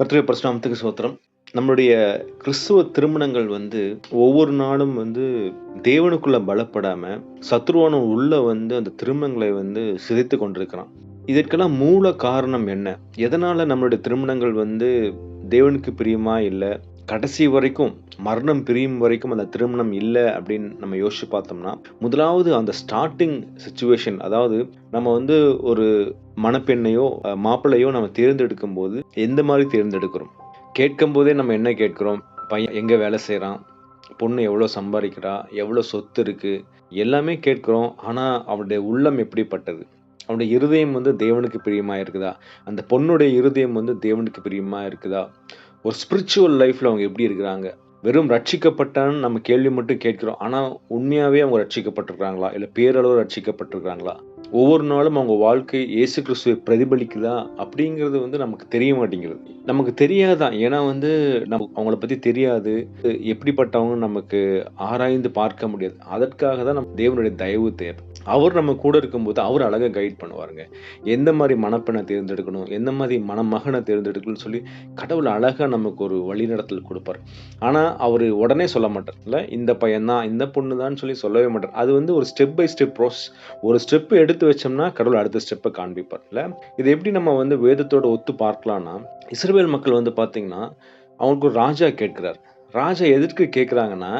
கர்த்தரிய பரசுராமத்துக்கு சோத்திரம் நம்மளுடைய கிறிஸ்துவ திருமணங்கள் வந்து ஒவ்வொரு நாளும் வந்து தேவனுக்குள்ள பலப்படாம சத்ருவான உள்ள வந்து அந்த திருமணங்களை வந்து சிதைத்து கொண்டிருக்கிறான். இதற்கெல்லாம் மூல காரணம் என்ன? எதனால நம்மளுடைய திருமணங்கள் வந்து தேவனுக்கு பிரியமா இல்லை? கடைசி வரைக்கும் மரணம் பிரியும் வரைக்கும் அந்த திருமணம் இல்லை அப்படின்னு நம்ம யோசிச்சு பார்த்தோம்னா முதலாவது அந்த ஸ்டார்டிங் சுச்சுவேஷன் அதாவது நம்ம வந்து ஒரு மணப்பெண்ணையோ மாப்பிள்ளையோ நம்ம தேர்ந்தெடுக்கும் போது எந்த மாதிரி தேர்ந்தெடுக்கிறோம்? கேட்கும் போதே நம்ம என்ன கேட்குறோம்? பையன் எங்கே வேலை செய்கிறான்? பொண்ணு எவ்வளோ சம்பாதிக்கிறா? எவ்வளோ சொத்து இருக்குது எல்லாமே கேட்குறோம். ஆனால் அவருடைய உள்ளம் எப்படிப்பட்டது? அவனுடைய இருதயம் வந்து தேவனுக்கு பிரியமா இருக்குதா? அந்த பொண்ணுடைய இருதயம் வந்து தேவனுக்கு பிரியமா இருக்குதா? ஒரு ஸ்பிரிச்சுவல் லைஃப்ல அவங்க எப்படி இருக்கிறாங்க? வெறும் ரட்சிக்கப்பட்டான்னு நம்ம கேள்வி மட்டும் கேட்கிறோம். ஆனால் உண்மையாகவே அவங்க ரட்சிக்கப்பட்டிருக்காங்களா இல்லை பேரளவு ரட்சிக்கப்பட்டிருக்கிறாங்களா? ஒவ்வொரு நாளும் அவங்க வாழ்க்கை இயேசு கிறிஸ்துவை பிரதிபலிக்குதா அப்படிங்கிறது வந்து நமக்கு தெரிய மாட்டேங்கிறது நமக்கு தெரியாதான் ஏன்னா வந்து நம்ம அவங்கள பற்றி தெரியாது. எப்படிப்பட்டவங்க நமக்கு ஆராய்ந்து பார்க்க முடியாது. அதற்காக தான் நம்ம தேவனுடைய தயவு தேவை. அவர் நம்ம கூட இருக்கும்போது அவர் அழகாக கைட் பண்ணுவாருங்க. எந்த மாதிரி மணப்பெண்ணை தேர்ந்தெடுக்கணும்? எந்த மாதிரி மணமகனை தேர்ந்தெடுக்கணும்னு சொல்லி கடவுள் அழகாக நமக்கு ஒரு வழிநடத்தல் கொடுப்பார். ஆனால் அவர் உடனே சொல்ல மாட்டார் இந்த பையன் தான் இந்த பொண்ணு தான் சொல்லி சொல்லவே மாட்டார். அது வந்து ஒரு ஸ்டெப் பை ஸ்டெப் ப்ரோஸ் ஒரு ஸ்டெப் எடுத்து வச்சோம்னா கடவுள் அடுத்த ஸ்டெப்பை காண்பிப்பார் இது எப்படி நம்ம வந்து வேதத்தோட ஒத்து பார்க்கலாம்னா இஸ்ரேல் மக்கள் வந்து பார்த்தீங்கன்னா அவங்களுக்கு ஒரு ராஜா கேட்கிறார். ராஜா எதற்கு கேட்குறாங்கன்னா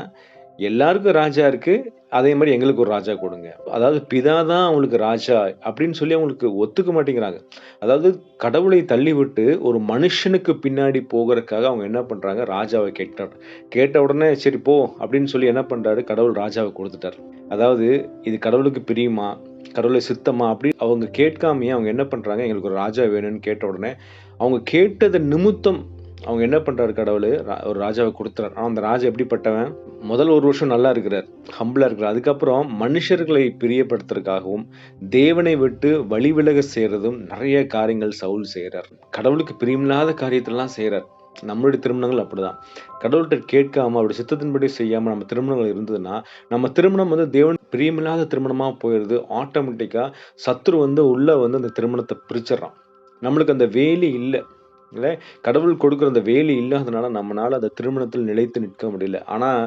எல்லாருக்கும் ராஜா இருக்குது அதே மாதிரி எங்களுக்கு ஒரு ராஜா கொடுங்க. அதாவது பிதா தான் அவங்களுக்கு ராஜா அப்படின்னு சொல்லி அவங்களுக்கு ஒத்துக்க மாட்டேங்கிறாங்க. அதாவது கடவுளை தள்ளிவிட்டு ஒரு மனுஷனுக்கு பின்னாடி போகிறதுக்காக அவங்க என்ன பண்ணுறாங்க ராஜாவை கேட்டார் கேட்ட உடனே சரி போ அப்படின்னு சொல்லி என்ன பண்ணுறாரு கடவுள் ராஜாவை கொடுத்துட்டார். அதாவது இது கடவுளுக்கு பிரியுமா? கடவுளை சித்தமா? அப்படி அவங்க கேட்காமையே அவங்க என்ன பண்றாங்க? எங்களுக்கு ஒரு ராஜா வேணும்னு கேட்ட உடனே அவங்க கேட்டது நிமித்தம் அவங்க என்ன பண்றாரு கடவுள்? ஒரு ராஜாவை கொடுத்துறாரு. ஆனால் அந்த ராஜா எப்படிப்பட்டவன்? முதல் ஒரு வருஷம் நல்லா இருக்கிறார். ஹம்பிளா இருக்கிறார். அதுக்கப்புறம் மனுஷர்களை பிரியப்படுத்துறதுக்காகவும் தேவனை விட்டு வழி விலக செய்யறதும் நிறைய காரியங்கள் சவுல் செய்கிறார் கடவுளுக்கு பிரியமில்லாத காரியத்தெல்லாம் செய்கிறார் நம்மளுடைய திருமணங்கள் அப்படிதான். கடவுள்கிட்ட கேட்காம அவருடைய சித்தத்தின்படி செய்யாம நம்ம திருமணங்கள் இருந்ததுன்னா நம்ம திருமணம் வந்து தேவன் பிரியமில்லாத திருமணமாக போயிடுது ஆட்டோமேட்டிக்காக சத்ரு வந்து உள்ளே வந்து அந்த திருமணத்தை பிரிச்சிடறான். நம்மளுக்கு அந்த வேலி இல்லை. இல்லை? கடவுள் கொடுக்குற அந்த வேலி இல்லாதனால நம்மளால் அந்த திருமணத்தில் நிலைத்து நிற்க முடியல. ஆனால்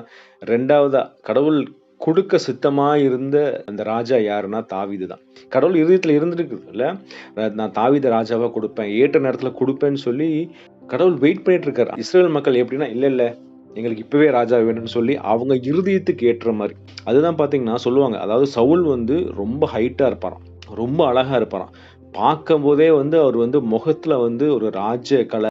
ரெண்டாவதாக கடவுள் கொடுக்க சித்தமாக இருந்த அந்த ராஜா யாருன்னா தாவிது தான். கடவுள் இருதயத்தில் இருந்திருக்கு நான் தாவித ராஜாவாக கொடுப்பேன் ஏற்ற நேரத்தில் கொடுப்பேன்னு சொல்லி கடவுள் வெயிட் பண்ணிட்டு இருக்காரு. இஸ்ரேல் மக்கள் எப்படின்னா இல்லை இல்லை எங்களுக்கு இப்பவே ராஜா வேணும்னு சொல்லி அவங்க இருதயத்துக்கு ஏற்ற மாதிரி. அதுதான் பாத்தீங்கன்னா சொல்லுவாங்க. அதாவது சவுல் வந்து ரொம்ப ஹைட்டா இருப்பாராம். ரொம்ப அழகா இருப்பாராம். பார்க்கும் போதே வந்து அவர் வந்து முகத்துல வந்து ஒரு ராஜ கலை